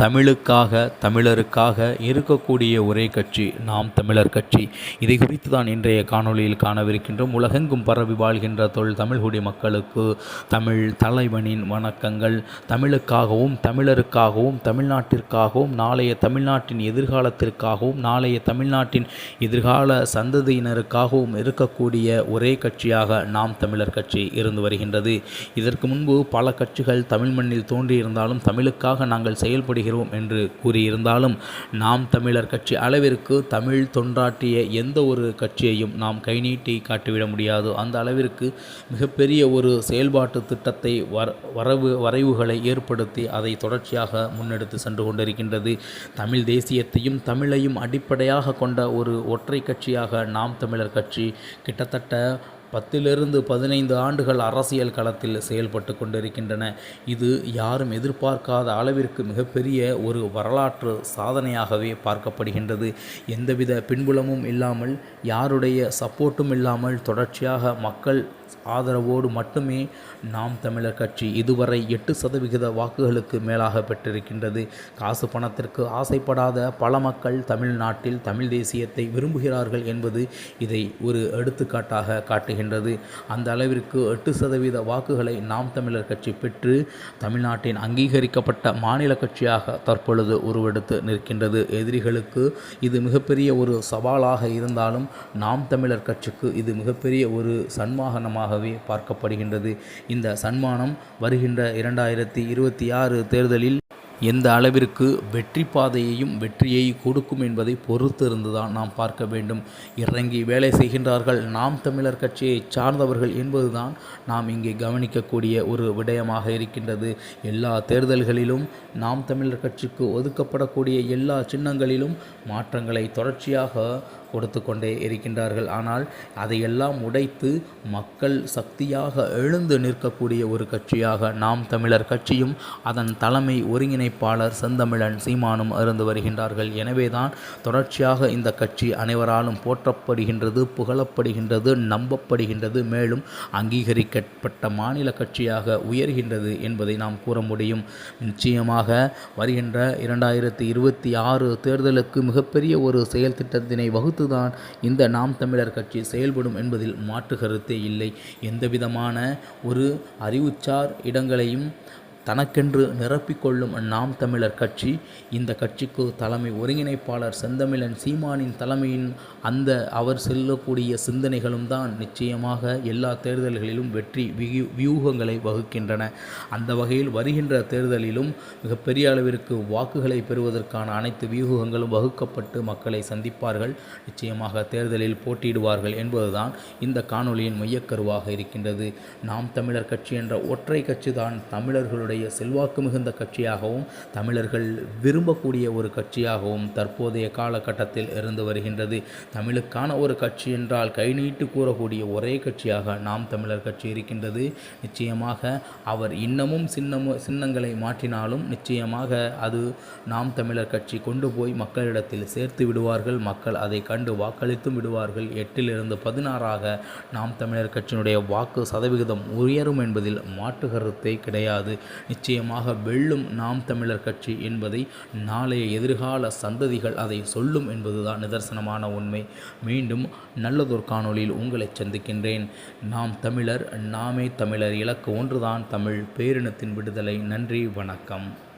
தமிழுக்காக தமிழருக்காக இருக்கக்கூடிய ஒரே கட்சி நாம் தமிழர் கட்சி. இதை குறித்து தான் இன்றைய காணொளியில் காணவிருக்கின்றோம். உலகெங்கும் பரவி வாழ்கின்ற தொழில் தமிழ்குடி மக்களுக்கு தமிழ் தலைவனின் வணக்கங்கள். தமிழுக்காகவும் தமிழருக்காகவும் தமிழ்நாட்டிற்காகவும் நாளைய தமிழ்நாட்டின் எதிர்காலத்திற்காகவும் நாளைய தமிழ்நாட்டின் எதிர்கால சந்ததியினருக்காகவும் இருக்கக்கூடிய ஒரே கட்சியாக நாம் தமிழர் கட்சி இருந்து வருகின்றது. இதற்கு முன்பு பல கட்சிகள் தமிழ் மண்ணில் தோன்றியிருந்தாலும் தமிழுக்காக நாங்கள் செயல்படுகிற செய்கிறோம் என்று கூறியிருந்தாலும் நாம் தமிழர் கட்சி அளவிற்கு தமிழ் தொண்டாற்றிய எந்த ஒரு கட்சியையும் நாம் கைநீட்டி காட்டிவிட முடியாது. அந்த அளவிற்கு மிகப்பெரிய ஒரு செயல்பாட்டு திட்டத்தை வர வரவு வரைவுகளை ஏற்படுத்தி அதை தொடர்ச்சியாக முன்னெடுத்து சென்று கொண்டிருக்கின்றது. தமிழ் தேசியத்தையும் தமிழையும் அடிப்படையாக கொண்ட ஒரு ஒற்றை கட்சியாக நாம் தமிழர் கட்சி கிட்டத்தட்ட பத்திலிருந்து பதினைந்து ஆண்டுகள் அரசியல் களத்தில் செயல்பட்டு கொண்டிருக்கின்றன. இது யாரும் எதிர்பார்க்காத அளவிற்கு மிகப்பெரிய ஒரு வரலாற்று சாதனையாகவே பார்க்கப்படுகின்றது. எந்தவித பின்புலமும் இல்லாமல் யாருடைய சப்போர்ட்டும் இல்லாமல் தொடர்ச்சியாக மக்கள் ஆதரவோடு மட்டுமே நாம் தமிழர் கட்சி இதுவரை எட்டு சதவிகித வாக்குகளுக்கு மேலாக பெற்றிருக்கின்றது. காசு பணத்திற்கு ஆசைப்படாத பல மக்கள் தமிழ்நாட்டில் தமிழ் தேசியத்தை விரும்புகிறார்கள் என்பது இதை ஒரு எடுத்துக்காட்டாக காட்டுகின்றது. அந்த அளவிற்கு எட்டு சதவீத வாக்குகளை நாம் தமிழர் கட்சி பெற்று தமிழ்நாட்டின் அங்கீகரிக்கப்பட்ட மாநில கட்சியாக தற்பொழுது உருவெடுத்து நிற்கின்றது. எதிரிகளுக்கு இது மிகப்பெரிய ஒரு சவாலாக இருந்தாலும் நாம் தமிழர் கட்சிக்கு இது மிகப்பெரிய ஒரு சன்மாகனமாகவே பார்க்கப்படுகின்றது. இந்த சன்மானம் வருகின்ற இரண்டாயிரத்தி இருபத்தி ஆறு தேர்தலில் எந்த அளவிற்கு வெற்றி பாதையையும் வெற்றியை கொடுக்கும் என்பதை பொறுத்திருந்துதான் நாம் பார்க்க வேண்டும். இறங்கி வேலை செய்கின்றார்கள் நாம் தமிழர் கட்சியை சார்ந்தவர்கள் என்பதுதான் நாம் இங்கே கவனிக்கக்கூடிய ஒரு விடயமாக இருக்கின்றது. எல்லா தேர்தல்களிலும் நாம் தமிழர் கட்சிக்கு ஒதுக்கப்படக்கூடிய எல்லா சின்னங்களிலும் மாற்றங்களை தொடர்ச்சியாக கொடுத்து கொண்டே இருக்கின்றார்கள். ஆனால் அதையெல்லாம் உடைத்து மக்கள் சக்தியாக எழுந்து நிற்கக்கூடிய ஒரு கட்சியாக நாம் தமிழர் கட்சியும் அதன் தலைமை ஒருங்கிணைப்பாளர் செந்தமிழன் சீமானும் இருந்து வருகின்றார்கள். எனவேதான் தொடர்ச்சியாக இந்த கட்சி அனைவராலும் போற்றப்படுகின்றது புகழப்படுகின்றது நம்பப்படுகின்றது மேலும் அங்கீகரிக்கப்பட்ட மாநில கட்சியாக உயர்கின்றது என்பதை நாம் கூற முடியும். நிச்சயமாக வருகின்ற இரண்டாயிரத்தி இருபத்தி ஆறு தேர்தலுக்கு மிகப்பெரிய ஒரு செயல் திட்டத்தினை வகுத்து தான் இந்த நாம் தமிழர் கட்சி செயல்படும் என்பதில் மாற்று கருத்தே இல்லை. எந்தவிதமான ஒரு அறிவுச்சார் இடங்களையும் தனக்கென்று நிரப்பிக்கொள்ளும் நாம் தமிழர் கட்சி இந்த கட்சிக்கு தலைமை ஒருங்கிணைப்பாளர் செந்தமிழன் சீமானின் தலைமையின் அந்த அவர் செல்லக்கூடிய சிந்தனைகளும் தான் நிச்சயமாக எல்லா தேர்தல்களிலும் வெற்றி வியூ வியூகங்களை வகுக்கின்றன. அந்த வகையில் வருகின்ற தேர்தலிலும் மிகப்பெரிய அளவிற்கு வாக்குகளை பெறுவதற்கான அனைத்து வியூகங்களும் வகுக்கப்பட்டு மக்களை சந்திப்பார்கள். நிச்சயமாக தேர்தலில் போட்டியிடுவார்கள் என்பதுதான் இந்த காணொளியின் மையக்கருவாக இருக்கின்றது. நாம் தமிழர் கட்சி என்ற ஒற்றை கட்சி தான் தமிழர்களுடைய தங்களுடைய செல்வாக்கு மிகுந்த கட்சியாகவும் தமிழர்கள் விரும்பக்கூடிய ஒரு கட்சியாகவும் தற்போதைய காலகட்டத்தில் இருந்து வருகின்றது. தமிழுக்கான ஒரு கட்சி என்றால் கை நீட்டு கூறக்கூடிய ஒரே கட்சியாக நாம் தமிழர் கட்சி இருக்கின்றது. நிச்சயமாக அவர் இன்னமும் சின்னமும் சின்னங்களை மாற்றினாலும் நிச்சயமாக அது நாம் தமிழர் கட்சி கொண்டு போய் மக்களிடத்தில் சேர்த்து விடுவார்கள். மக்கள் அதை கண்டு வாக்களித்தும் விடுவார்கள். எட்டிலிருந்து பதினாறாக நாம் தமிழர் கட்சியினுடைய வாக்கு சதவிகிதம் உயரும் என்பதில் மாற்று கருத்தே கிடையாது. நிச்சயமாக வெல்லும் நாம் தமிழர் கட்சி என்பதை நாளைய எதிர்கால சந்ததிகள் அதை சொல்லும் என்பதுதான் நிதர்சனமான உண்மை. மீண்டும் நல்லதொரு காணொளியில் உங்களை சந்திக்கின்றேன். நாம் தமிழர் நாமே தமிழர் இலக்கு ஒன்றுதான் தமிழ் பேரினத்தின் விடுதலை. நன்றி வணக்கம்.